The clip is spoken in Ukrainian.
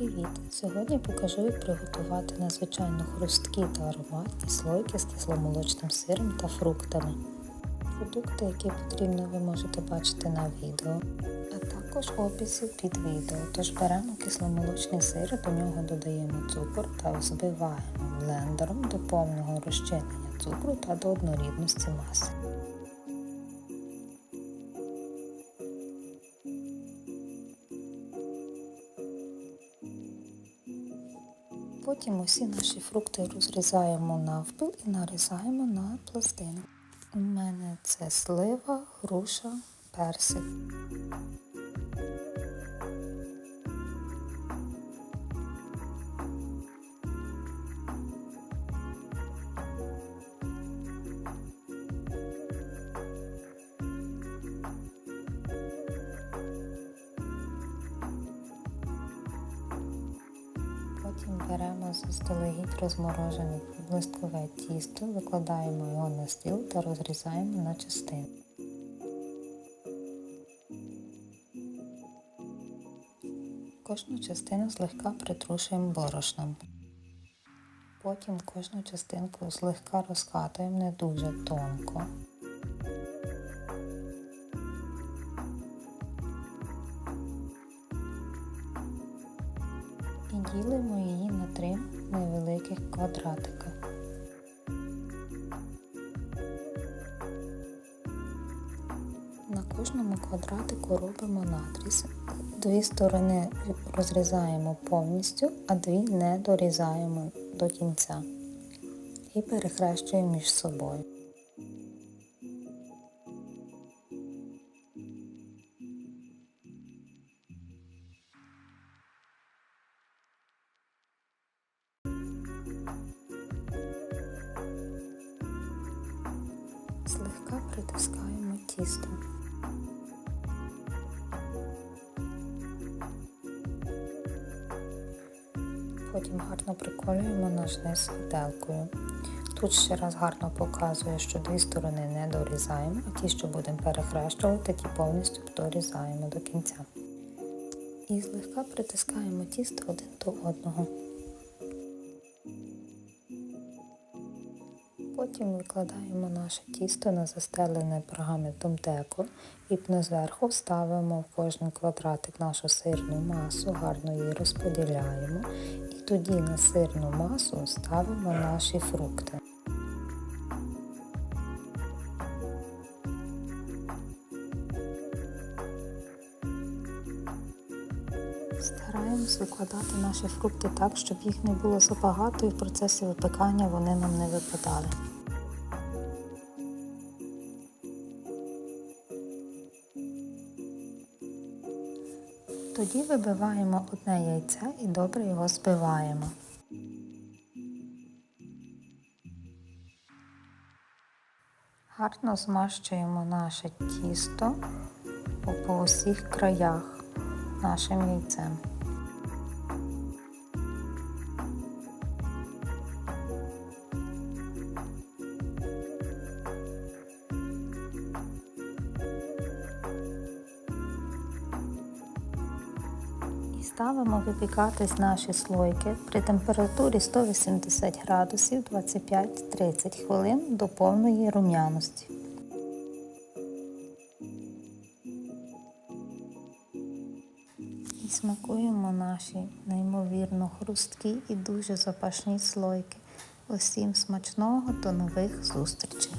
Привіт! Сьогодні покажу, як приготувати надзвичайно хрусткі та ароматні слойки з кисломолочним сиром та фруктами. Продукти, які потрібно, ви можете бачити на відео, а також описи під відео. Тож беремо кисломолочний сир, до нього додаємо цукор та взбиваємо блендером до повного розчинення цукру та до однорідності маси. Потім усі наші фрукти розрізаємо навпіл і нарізаємо на пластини. У мене це слива, груша, персик. Беремо заздалегідь розморожене блисткове тісто, викладаємо його на стіл та розрізаємо на частини. Кожну частину злегка притрушуємо борошном. Потім кожну частинку злегка розкатуємо не дуже тонко. Ділимо її на три невеликих квадратика. На кожному квадратику робимо надріз. Дві сторони розрізаємо повністю, а дві не дорізаємо до кінця і перехрещуємо між собою. Притискаємо тісто. Потім гарно приколюємо наш низ виделкою. Тут ще раз гарно показує, що дві сторони не дорізаємо, а ті, що будемо перехрещувати, ті повністю дорізаємо до кінця. І злегка притискаємо тісто один до одного. Потім викладаємо наше тісто на застелене пергаментом деко і зверху ставимо в кожен квадратик нашу сирну масу, гарно її розподіляємо і тоді на сирну масу ставимо наші фрукти. Стараємось викладати наші фрукти так, щоб їх не було забагато і в процесі випікання вони нам не випадали. Тоді вибиваємо одне яйце і добре його збиваємо. Гарно змащуємо наше тісто по усіх краях нашим яйцем. Ставимо випікатись наші слойки при температурі 180 градусів 25-30 хвилин до повної рум'яності. Смакуємо наші неймовірно хрусткі і дуже запашні слойки. Усім смачного до нових зустрічей!